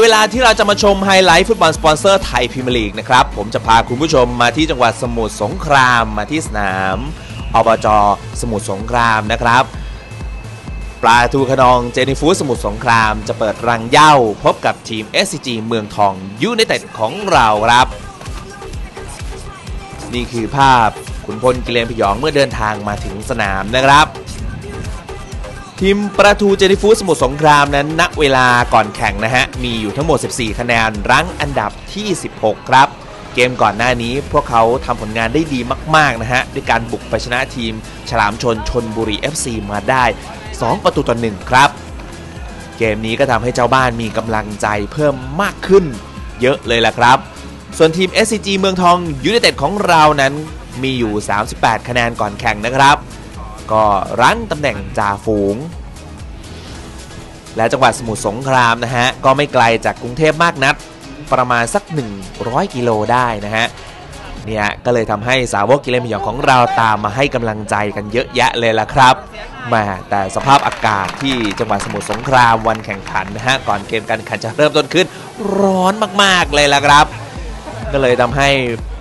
เวลาที่เราจะมาชมไฮไลท์ฟุตบอลสปอนเซอร์ไทยพรีเมียร์ลีกนะครับ ผมจะพาคุณผู้ชมมาที่จังหวัดสมุทรสงครามมาที่สนามอบจสมุทรสงครามนะครับ ปลาทูขนองเจนิฟูสมุทรสงครามจะเปิดรังเย้าพบกับทีม SCG เมืองทองยูไนเต็ดของเราครับ นี่คือภาพขุนพลกิเลนพยองเมื่อเดินทางมาถึงสนามนะครับ ทีมประทูเจนิฟูสมุทรสงครามนั้นณเวลาก่อนแข่งนะฮะ มีอยู่ทั้งหมด 14 คะแนนรั้งอันดับที่ 16 ครับ เกมก่อนหน้านี้พวกเขาทำผลงานได้ดีมาก ๆ นะฮะ ด้วยการบุกไปชนะทีม ฉลามชนชนบุรี FC มาได้ 2 ประตูต่อ1ครับ เกมนี้ก็ทำให้เจ้าบ้านมีกำลังใจเพิ่มมากขึ้น เยอะเลยล่ะครับ ส่วนทีม SCG เมืองทองยูไนเต็ดของเรานั้นมีอยู่ 38 คะแนนก่อนแข่งนะครับ ก็รั้งตำแหน่งจ่าฝูง และจังหวัดสมุทรสงครามนะฮะก็ไม่ไกลจากกรุงเทพมากนักประมาณสัก 100 กิโลได้นะฮะเนี่ยก็เลยทำให้สาวกกิเลนพยองของเราตามมาให้กำลังใจกันเยอะแยะเลยล่ะครับมาแต่สภาพอากาศที่จังหวัดสมุทรสงครามวันแข่งขันนะฮะก่อนเกมการแข่งขันจะเริ่มต้นขึ้นร้อนมากๆเลยล่ะครับ ก็เลยทำให้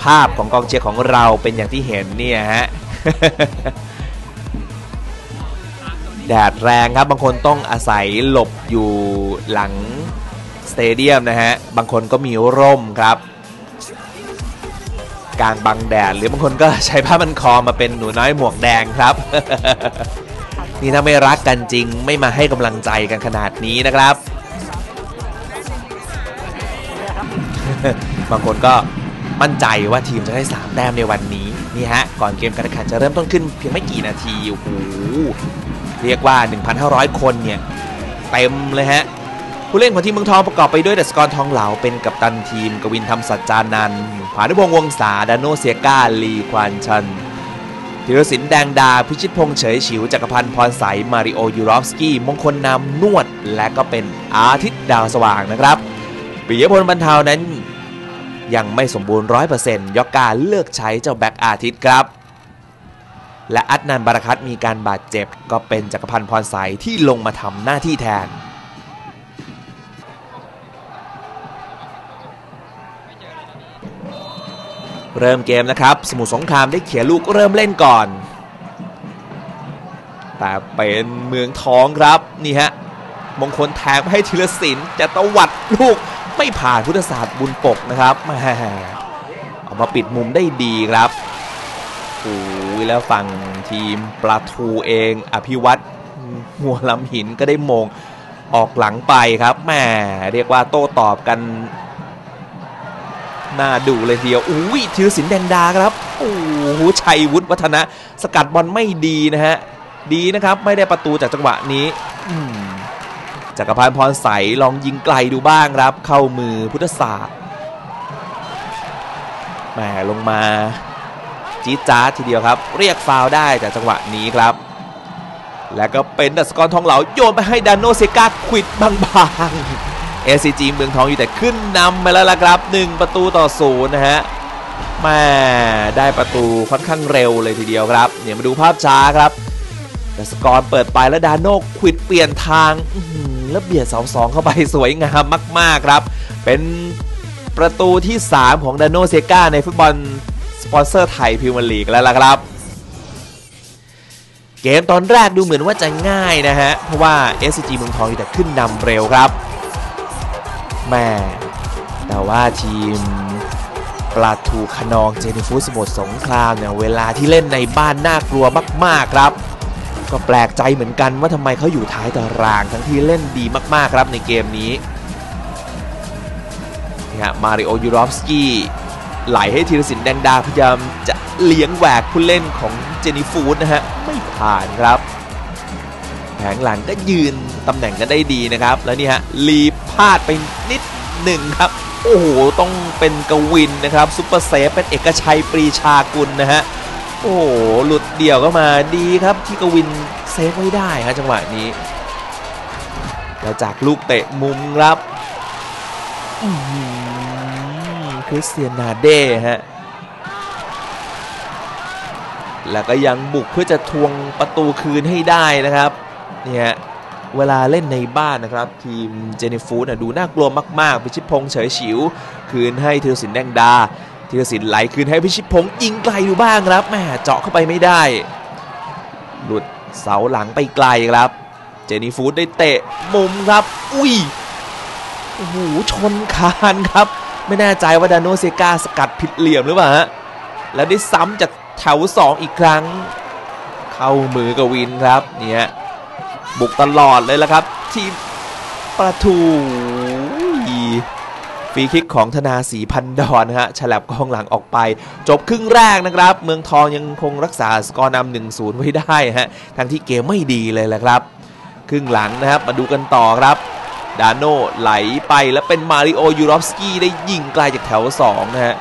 ภาพของกองเชียร์ของเราเป็นอย่างที่เห็นเนี่ยฮะ แดดแรงครับ บางคนต้องอาศัยหลบอยู่หลังสเตเดียมนะฮะ บางคนก็มีร่มครับกลางบังแดด หรือบางคนก็ใช้ผ้ามันคอมาเป็นหนูน้อยหมวกแดงครับ นี่ถ้าไม่รักกันจริงไม่มาให้กำลังใจกันขนาดนี้นะครับ บางคนก็มั่นใจว่าทีมจะได้ 3 แต้มในวันนี้ นี่ฮะ ก่อนเกมการแข่งขันจะเริ่มต้นขึ้นเพียงไม่กี่นาที โอ้โห เรียกว่า 1,500 คนเนี่ยเต็มเลยฮะผู้เล่นของทีมเมืองทองประกอบไปด้วยเดสกรทองเหลาเป็นกัปตันทีม กวินธรรมสัจจานันท์ผานุพงษ์วงศาดานโนเซียกาลีควานชันธีรศิลป์แดงดา พิชิตพงษ์เฉยฉิวจักรพันธ์พรใสมาริโอยูรอฟสกี้มงคลนามนวด และก็เป็นอาทิตย์ดาวสว่างนะครับปิยพลบรรเทานั้นยังไม่สมบูรณ์100%ยอกกาเลือกใช้เจ้าแบ็กอาทิตย์ครับ และอัดนันบาราคัตมีการบาดเจ็บ ก็เป็นจักรพันธ์พรใสที่ลงมาทำหน้าที่แทน เริ่มเกมนะครับ สมุทรสงครามได้เขียลูกเริ่มเล่นก่อน แต่เป็นเมืองท้องครับนี่ฮะมงคลแทงให้ธีรศิลป์จะตวัดลูกไม่ผ่านพุทธศาสตร์บุญปกนะครับแหมเอามาปิดมุมได้ดีครับโอ้ แล้วฝั่งทีมปลาทูเอง อภิวัตหัวลำหินก็ได้มงออกหลังไปครับแหมเรียกว่าโต้ตอบกันน่าดูเลยทีเดียวอุ้ยธีรศิลป์แดงดาครับโอ้โหชัยวุฒิวัฒนะ สกัดบอลไม่ดีนะฮะ ดีนะครับไม่ได้ประตูจากจังหวะนี้จักรพันธ์พรใสลองยิงไกลดูบ้างครับ เข้ามือพุทธศาสตร์แหมลงมา จี๊ดจ้าทีเดียวครับ เรียกฟาวได้จากจังหวะนี้ครับ แล้วก็เป็นดัสกรทองเหลาโยนไปให้ดานโนเซกาควิดบางๆ SCG เมืองทองอยู่แต่ขึ้นนำไปแล้วล่ะครับ 1 ประตูต่อศูนย์นะฮะแม่ได้ประตูค่อนข้างเร็วเลยทีเดียวครับเนี่ยมาดูภาพช้าครับดัสกรเปิดไปแล้วดานโนควิดเปลี่ยนทางแล้วเบียดเสาสองเข้าไปสวยงามมาก ๆ ครับ เป็นประตูที่ 3 ของดานโนเซกาในฟุตบอล ปอนเซอร์ไทยพรีเมียร์ลีกแล้วล่ะครับ เกมตอนแรกดูเหมือนว่าจะง่ายนะฮะ เพราะว่า SCG เมืองทองอยู่แต่ขึ้นนำเร็วครับแม่แต่ว่าทีมปลาทูขนองเจนิฟูสมุทรสงครามเนี่ยเวลาที่เล่นในบ้านน่ากลัวมากๆครับ ก็แปลกใจเหมือนกันว่าทำไมเขาอยู่ท้ายตาราง ทั้งที่เล่นดีมากๆครับในเกมนี้นี่ฮะมาริโอยูรอฟสกี้ ไหลให้ธีรศิลป์แดงดาพยายามจะเลี้ยงแหวกผู้เล่นของเจนิฟูดนะฮะ ไม่ผ่านครับ แผงหลังก็ยืนตำแหน่งกันได้ดีนะครับ แล้วนี่ฮะลีพลาดไปนิดหนึ่งครับ โอ้โห ต้องเป็นกวินนะครับซุปเปอร์เซฟเป็นเอกชัยปรีชากุลนะฮะ โอ้โห หลุดเดี่ยวก็มาดีครับที่กวินเซฟไว้ได้ครับจังหวะนี้ แล้วจากลูกเตะมุมครับอื ริสเตียนนาเด้ฮะแล้วก็ยังบุกเพื่อจะทวงประตูคืนให้ได้นะครับเนี่ยเวลาเล่นในบ้านนะครับ ทีมเจนิฟูดดูน่ากลัวมาก ๆ พิชิตพงษ์เฉยฉิว คืนให้ธีรศิลป์แดงดาธีรศิลป์ไหลคืนให้พิชิตพงษ์ยิงไกลดูบ้างครับแหมเจาะเข้าไปไม่ได้ หลุดเสาหลังไปไกลครับ เจนี่ฟูดได้เตะมุมครับ อุ้ยโอ้โหชนคานครับ ไม่แน่ใจว่าดานโนเซกาสกัดผิดเหลี่ยมหรือเปล่าฮะ แล้วได้ซ้ำจากแถว 2 อีกครั้ง เข้ามือกวินครับเนี่ยบุกตลอดเลยละครับ ทีมประตูฟรีคิกของธนาสีพันดอนนะฮะฉลับกองหลังออกไป จบครึ่งแรกนะครับ เมืองทองยังคงรักษาสกอร์นำหนึ่งศูนย์ไว้ได้ฮะทั้งที่เกมไม่ดีเลยแหละครับ ครึ่งหลังนะครับมาดูกันต่อครับ ดานโนไหลไปแล้วเป็นมาริโอยูรอฟสกี้ได้ยิงไกลจากแถว 2 นะฮะ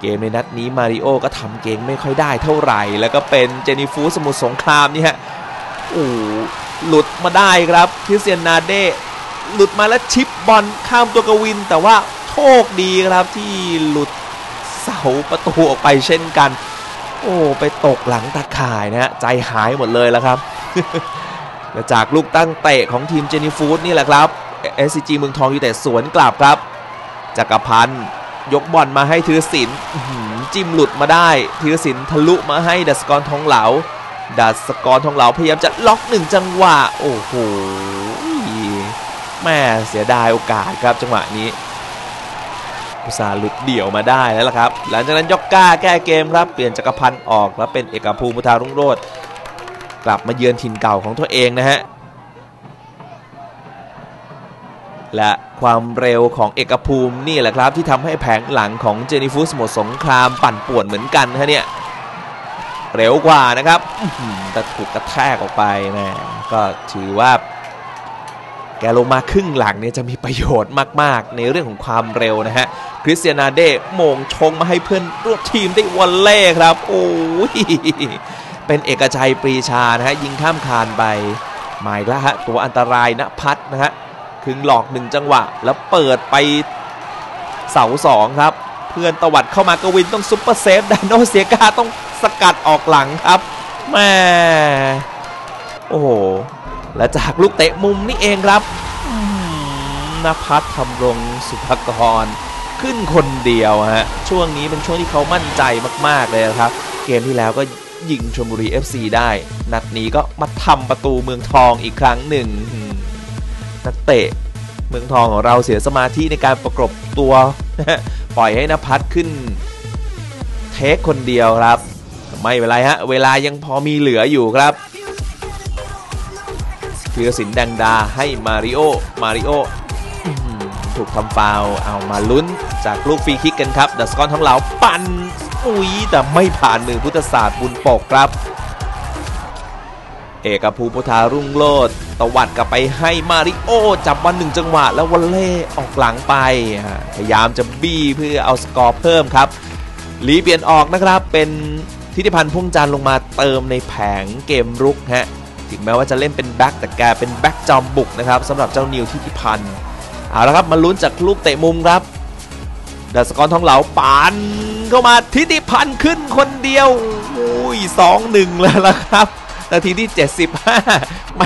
เกมในนัดนี้มาริโอก็ทำเกมไม่ค่อยได้เท่าไหร่ แล้วก็เป็นเจนิฟูสมุทรสงครามนี่ฮะโอ้หลุดมาได้ครับคริสเตียนนาเดหลุดมาแล้วชิปบอลข้ามตัวกวิน แต่ว่าโชคดีครับที่หลุดเสาประตูออกไปเช่นกัน โอ้ ไปตกหลังตาข่ายนะฮะ ใจหายหมดเลยแล้วครับ และจากลูกตั้งเตะของทีมเจนีฟูดนี่แหละครับ SCG เมืองทองยูแต่สวนกลับครับจักรพันธ์ยกบอลมาให้ธีรศิลป์จิ้มหลุดมาได้ธีรศิลป์ทะลุมาให้ดัสกรทองเหลาดัสกรทองเหลาพยายามจะล็อกหนึ่งจังหวะโอ้โหแม่เสียดายโอกาสครับจังหวะนี้อุตสาหลุดเดี่ยวมาได้แล้วล่ะครับ หลังจากนั้นยกก้าแก้เกมครับ เปลี่ยนจักรพันธ์ออกแล้วเป็นเอกภูมิพุทธารุ่งโรจน์ กลับมาเยือนถิ่นเก่าของตัวเองนะฮะและความเร็วของเอกภูมินี่แหละครับ ที่ทำให้แผงหลังของเจนิฟูสหมดสงครามปั่นป่วนเหมือนกันฮะเนี่ยเร็วกว่านะครับแต่ถูกกระแทกออกไปแม่ก็ถือว่า แกลงมาครึ่งหลังเนี่ยจะมีประโยชน์มาก ๆ ในเรื่องของความเร็วนะฮะคริสเตียนาเดโมงชงมาให้เพื่อนร่วมทีมได้วอลเล่ครับ โอ้ย เป็นเอกชัยปรีชานะฮะยิงข้ามคานไปหมายละฮะตัวอันตรายนะพัดนะฮะคึงหลอกหนึ่งจังหวะ แล้วเปิดไปเสาสองครับ เพื่อนตวัดเข้ามากวินต้องซุปเปอร์เซฟดานโนเซียกาต้องสกัดออกหลังครับแม่โอ้โหและจากลูกเตะมุมนี่เองครับนภัทรทำรงสุภกร ขึ้นคนเดียวฮะช่วงนี้เป็นช่วงที่เขามั่นใจมาก ๆ เลยครับ เกมที่แล้วก็ ยิงชลบุรี FC ได้ นัดนี้ก็มาทำประตูเมืองทองอีกครั้งหนึ่งนักเตะเมืองทองของเราเสียสมาธิในการประกบตัว ปล่อยให้นภัทรขึ้น เทคคนเดียวครับ ไม่เป็นไรฮะ เวลายังพอมีเหลืออยู่ครับธีรศิลป์แดงดาให้มาริโอ มาริโอ ถูกทำฟาวเอามาลุ้นจากลูกฟรีคิกกันครับดัสกอนทั้งเหลาปั่นอุ้ยแต่ไม่ผ่านมือพุทธศาสตร์บุญปกครับ เอกภูพุทธารุ่งโลดตวัดกลับไปให้มาริโอ จับวันหนึ่งจังหวะ แล้ววันเล่ออกหลังไป พยายามจะบี้เพื่อเอาสกอร์เพิ่มครับลีเปลี่ยนออกนะครับเป็นทิติพันธ์พุ่งจันลงมาเติมในแผงเกมรุกฮะถึงแม้ว่าจะเล่นเป็นแบ็กแต่แกเป็นแบ็กจอมบุกนะครับสำหรับเจ้านิวทิติพันธ์ เอาละครับมาลุ้นจากลูกเตะมุมครับดัสกรทองเหลาปานเข้ามาทิติพันธ์ขึ้นคนเดียวอุ้ยสองหนึ่งแล้วล่ะครับนาทีที่ 75แหม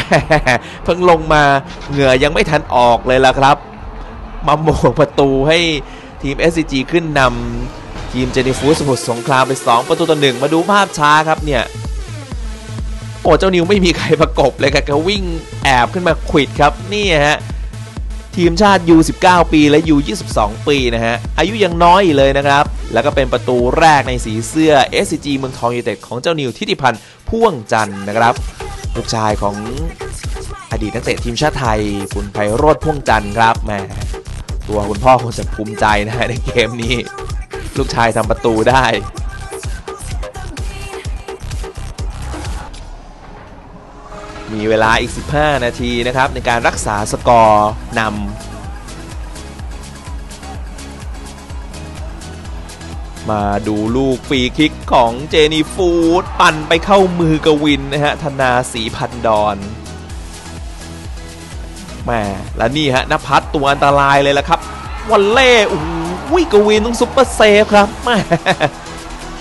เพิ่งลงมาเหงื่อยังไม่ทันออกเลยล่ะครับ มาโมงประตูให้ทีม SCG ขึ้นนำทีมเจนิฟูสมุทรสงครามไป 2 ประตูต่อหนึ่งมาดูภาพช้าครับเนี่ย โอ้เจ้านิวไม่มีใครประกบเลยครับก็วิ่งแอบขึ้นมาขวิดครับนี่ฮะ ทีมชาติ U19 ปีและ U22 ปีนะฮะ อายุยังน้อยเลยนะครับ แล้วก็เป็นประตูแรกในสีเสื้อ SCG เมืองทองยูเต็ดของเจ้านิวทิติพันธ์พ่วงจันนะครับ ลูกชายของอดีตนักเตะทีมชาติไทยคุณไพโรธพ่วงจันครับแหมตัวคุณพ่อคงจะภูมิใจนะฮะในเกมนี้ ลูกชายทำประตูได้ มีเวลาอีก 15 นาทีนะครับ ในการรักษาสกอร์นำมาดูลูกฟรีคิกของเจนีฟูด ปั่นไปเข้ามือกวินนะฮะธนาสีพันดอนแม่และนี่ฮะนภัทรตัวอันตรายเลยละครับวันเล่โอ้ยกวินต้องซุปเปอร์เซฟครับแม่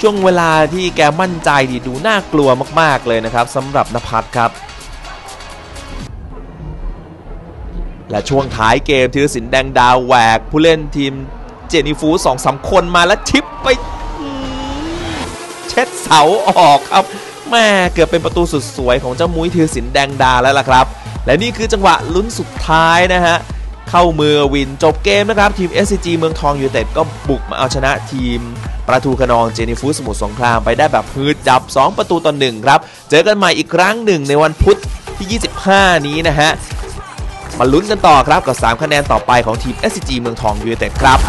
ช่วงเวลาที่แกมั่นใจดีดูน่ากลัวมาก ๆ เลยนะครับสำหรับนภัทรครับ และช่วงท้ายเกมธีรศิลป์แดงดาวแหวก ผู้เล่นทีมเจนิฟูสองสามคนมาแล้วชิปไปเช็ดเสาออกครับแม่เกือบเป็นประตูสุดสวยของเจ้ามุ้ยธีรศิลป์แดงดาแล้วล่ะครับ และนี่คือจังหวะลุ้นสุดท้ายนะฮะเข้ามือวินจบเกมนะครับทีม SCG เมืองทองยูไนเต็ดก็บุกมาเอาชนะทีมประตูขนองเจนิฟูสมุทรสงครามไปได้แบบฮืดจับ 2 ประตูต่อหนึ่งครับ เจอกันใหม่อีกครั้งหนึ่งในวันพุธที่ 25 นี้นะฮะ มาลุ้นกันต่อครับกับ 3 คะแนนต่อไปของทีม SCG เมืองทองยูเนเต็ดครับ